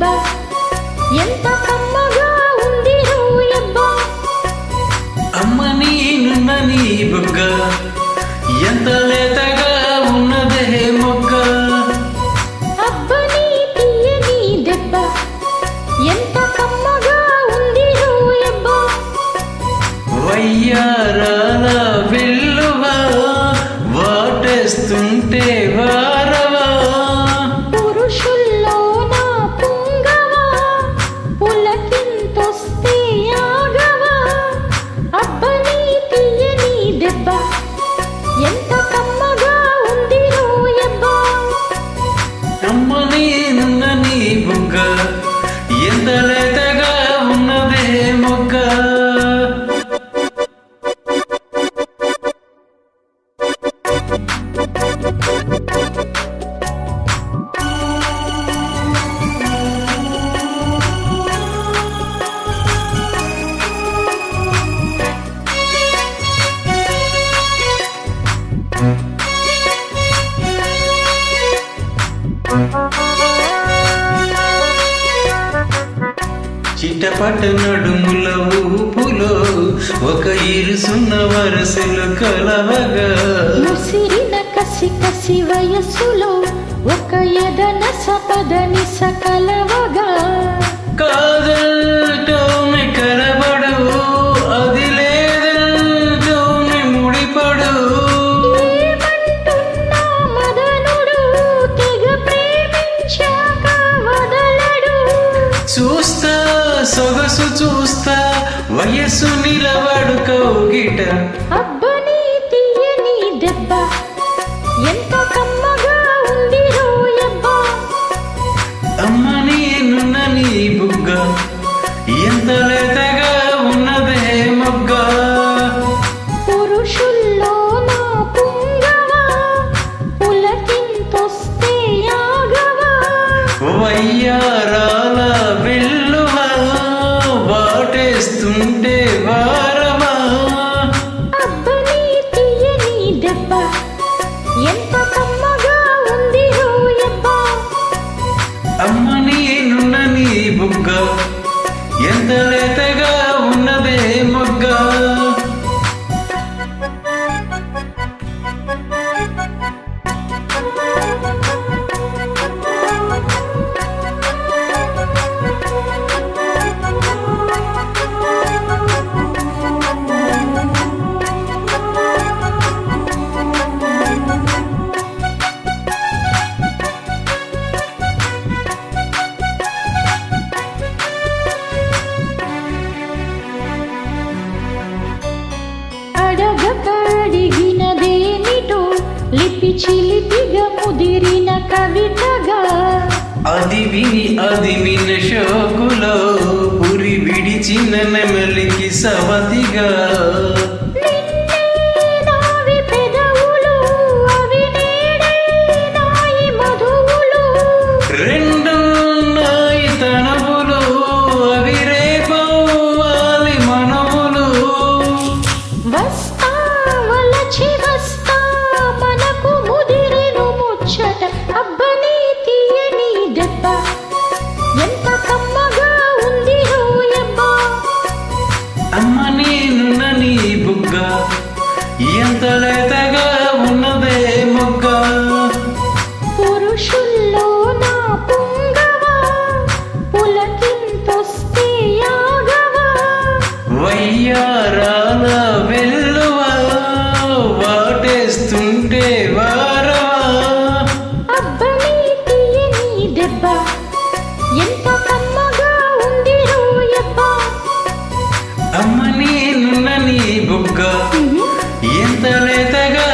రూయబ్బా ఎంత కమ్మగా ఉంది రూయబ్బా అమ్మ నేను నీ బుగ్గ. ఎంత లే చిటపట నడుముల ఊపులో ఒక ఇరుసున్న వరసలు కలవగా. ముసిరిన కసి కసి వయస్సులో ఒక ఎదన సపదని సకలవగా కాదల్టోని కలబడు సొగసు చూస్తా వయస్సు నిలబడు కౌగిట. అబ్బని తీయని దెబ్బ. ఎంత కమ్మగా ఉంది రోయబ్బా అమ్మని నున్న నీ బుగ్గ. ఎంత వారవా అబ్బని తీయని దెబ్బ ఎంత కమ్మగా ఉంది రోయబ్బా. అమ్మని నున్న నీ బుగ్గ. ఎంత లేతగా చిలిపిగా ముదిరిన కవితగా. అది విని అది విన షోకులో పురి విడిచిన నెమలికి సవతిగా. నిన్నే నావి ఎంత కమ్మగా నీ బుగ్గ ఎంత లేతగా